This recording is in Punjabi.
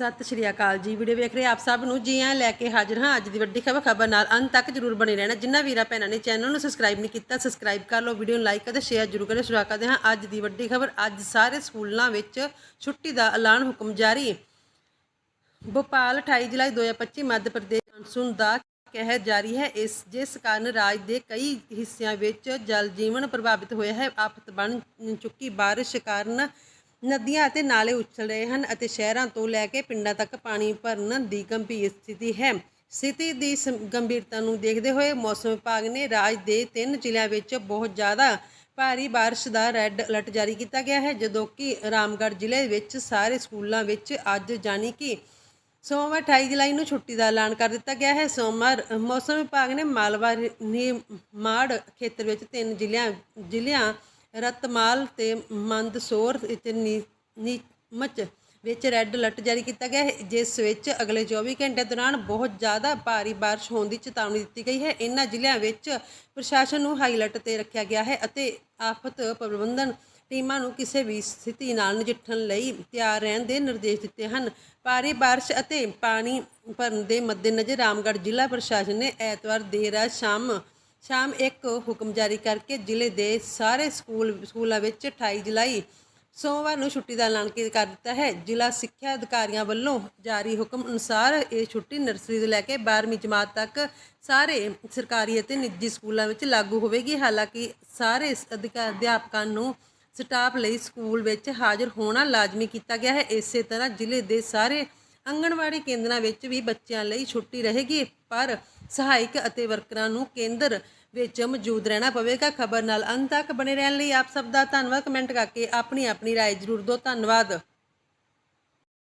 ਸਤਿ ਸ਼੍ਰੀ ਅਕਾਲ ਜੀ। ਵੀਡੀਓ ਵੇਖ ਰਹੇ ਆਪ ਸਭ ਨੂੰ? ਜੀ ਆਇਆਂ ਲੈ ਕੇ ਹਾਜ਼ਰ ਹਾਂ ਅੱਜ ਦੀ ਵੱਡੀ ਖਬਰ। ਖਬਰ ਨਾਲ ਅੰਤ ਤੱਕ ਜਰੂਰ ਬਣੇ ਰਹਿਣਾ। ਜਿੰਨਾ ਵੀਰਾਂ ਭੈਣਾਂ ਨੇ ਚੈਨਲ ਨੂੰ ਸਬਸਕ੍ਰਾਈਬ ਨਹੀਂ ਕੀਤਾ ਸਬਸਕ੍ਰਾਈਬ ਕਰ ਲਓ, ਵੀਡੀਓ ਨੂੰ ਲਾਈਕ ਅਤੇ ਸ਼ੇਅਰ ਜਰੂਰ ਕਰਿਓ। ਸ਼ੁਰੂ ਕਰਦੇ ਹਾਂ ਅੱਜ ਦੀ ਵੱਡੀ ਖਬਰ। ਅੱਜ ਸਾਰੇ ਸਕੂਲਾਂ ਵਿੱਚ ਛੁੱਟੀ ਦਾ ਐਲਾਨ ਹੁਕਮ ਜਾਰੀ। ਭੋਪਾਲ 28 ਜੁਲਾਈ 2025 ਮੱਧ ਪ੍ਰਦੇਸ਼ ਮਾਨਸੂਨ ਦਾ ਕਹਿਰ ਜਾਰੀ ਹੈ। ਇਸ, ਜਿਸ ਕਾਰਨ ਰਾਜ ਦੇ ਕਈ ਹਿੱਸਿਆਂ ਵਿੱਚ ਜਲ ਜੀਵਨ ਪ੍ਰਭਾਵਿਤ ਹੋਇਆ ਹੈ। ਆਫਤ ਬਣ ਚੁੱਕੀ, ਬਾਰਿਸ਼ ਕਾਰਨ ਨਦੀਆਂ ਅਤੇ ਨਾਲੇ ਉਛਲ ਰਹੇ ਹਨ ਅਤੇ ਸ਼ਹਿਰਾਂ ਤੋਂ ਲੈ ਕੇ ਪਿੰਡਾਂ ਤੱਕ ਪਾਣੀ ਭਰਨ ਦੀ ਗੰਭੀਰ ਸਥਿਤੀ ਹੈ। ਸਥਿਤੀ ਦੀ ਸੰ- ਗੰਭੀਰਤਾ ਨੂੰ ਦੇਖਦੇ ਹੋਏ ਮੌਸਮ ਵਿਭਾਗ ਨੇ ਰਾਜ ਦੇ ਤਿੰਨ ਜ਼ਿਲ੍ਹਿਆਂ ਵਿੱਚ ਬਹੁਤ ਜ਼ਿਆਦਾ ਭਾਰੀ ਬਾਰਿਸ਼ ਦਾ ਰੈੱਡ ਅਲਰਟ ਜਾਰੀ ਕੀਤਾ ਗਿਆ ਹੈ, ਜਦੋਂ ਕਿ ਰਾਮਗੜ੍ਹ ਜ਼ਿਲ੍ਹੇ ਵਿੱਚ ਸਾਰੇ ਸਕੂਲਾਂ ਵਿੱਚ ਅੱਜ ਜਾਣੀ ਕਿ ਸੋਮਵਾਰ 28 ਜੁਲਾਈ ਨੂੰ ਛੁੱਟੀ ਦਾ ਐਲਾਨ ਕਰ ਦਿੱਤਾ ਗਿਆ ਹੈ। ਸੋਮਵਾਰ ਮੌਸਮ ਵਿਭਾਗ ਨੇ ਮਾਲਵਾ ਮਾੜ ਖੇਤਰ ਵਿੱਚ ਤਿੰਨ ਜ਼ਿਲ੍ਹਿਆਂ ਜ਼ਿਲ੍ਹਿਆਂ ਰਤਮਾਲ ਤੇ ਮੰਦਸੌਰ ਤੇ ਨੀ- ਨੀਮਚ ਵਿੱਚ ਰੈੱਡ ਅਲਰਟ ਜਾਰੀ ਕੀਤਾ ਗਿਆ ਹੈ, ਜਿਸ ਵਿੱਚ ਅਗਲੇ 24 ਘੰਟੇ ਦੌਰਾਨ ਬਹੁਤ ਜ਼ਿਆਦਾ ਭਾਰੀ ਬਾਰਿਸ਼ ਹੋਣ ਦੀ ਚੇਤਾਵਨੀ ਦਿੱਤੀ ਗਈ ਹੈ। ਇਨ੍ਹਾਂ ਜ਼ਿਲ੍ਹਿਆਂ ਵਿੱਚ ਪ੍ਰਸ਼ਾਸਨ ਨੂੰ ਹਾਈ ਅਲਰਟ ਤੇ ਰੱਖਿਆ ਗਿਆ ਹੈ ਅਤੇ ਆਫਤ ਪ੍ਰਬੰਧਨ ਟੀਮਾਂ ਨੂੰ ਕਿਸੇ ਵੀ ਸਥਿਤੀ ਨਾਲ ਨਜਿੱਠਣ ਲਈ ਤਿਆਰ ਰਹਿਣ ਦੇ ਨਿਰਦੇਸ਼ ਦਿੱਤੇ ਹਨ। ਭਾਰੀ ਬਾਰਿਸ਼ ਅਤੇ ਪਾਣੀ ਭਰਨ ਦੇ ਮੱਦੇਨਜ਼ਰ ਰਾਮਗੜ੍ਹ ਜ਼ਿਲ੍ਹਾ ਪ੍ਰਸ਼ਾਸਨ ਨੇ ਐਤਵਾਰ ਦੇਰ ਰਾਤ ਸ਼ਾਮ ਸ਼ਾਮ ਇੱਕ ਹੁਕਮ ਜਾਰੀ ਕਰਕੇ ਜ਼ਿਲ੍ਹੇ ਦੇ ਸਾਰੇ ਸਕੂਲ, ਸਕੂਲਾਂ ਵਿੱਚ 28 ਜੁਲਾਈ ਸੋਮਵਾਰ ਨੂੰ ਛੁੱਟੀ ਦਾ ਐਲਾਨ ਕਰ ਦਿੱਤਾ ਹੈ? ਜ਼ਿਲ੍ਹਾ ਸਿੱਖਿਆ ਅਧਿਕਾਰੀਆਂ ਵੱਲੋਂ ਜਾਰੀ ਹੁਕਮ ਅਨੁਸਾਰ ਇਹ ਛੁੱਟੀ ਨਰਸਰੀ ਤੋਂ ਲੈ ਕੇ 12ਵੀਂ ਜਮਾਤ ਤੱਕ ਸਾਰੇ ਸਰਕਾਰੀ ਅਤੇ ਨਿੱਜੀ ਸਕੂਲਾਂ ਵਿੱਚ ਲਾਗੂ ਹੋਵੇਗੀ। ਹਾਲਾਂਕਿ ਸਾਰੇ ਅਧਿਕਾਰ ਅਧਿਆਪਕਾਂ ਨੂੰ ਸਟਾਫ ਲਈ ਸਕੂਲ ਵਿੱਚ ਹਾਜ਼ਰ ਹੋਣਾ ਲਾਜ਼ਮੀ ਕੀਤਾ ਗਿਆ ਹੈ। ਇਸੇ ਤਰ੍ਹਾਂ ਜ਼ਿਲ੍ਹੇ ਦੇ ਸਾਰੇ ਆਂਗਣਵਾੜੀ ਕੇਂਦਰਾਂ ਵਿੱਚ ਵੀ ਬੱਚਿਆਂ ਲਈ ਛੁੱਟੀ ਰਹੇਗੀ ਪਰ ਸਹਾਇਕ ਅਤੇ ਵਰਕਰਾਂ ਨੂੰ ਕੇਂਦਰ ਵਿੱਚ ਮੌਜੂਦ ਰਹਿਣਾ ਪਵੇਗਾ ਖਬਰ ਨਾਲ ਅੰਤ ਤੱਕ ਬਣੇ ਰਹਿਣ ਲਈ ਆਪ ਸਭ ਦਾ ਧੰਨਵਾਦ ਕਮੈਂਟ ਕਰਕੇ ਆਪਣੀ ਆਪਣੀ رائے ਜ਼ਰੂਰ ਦਿਓ ਧੰਨਵਾਦ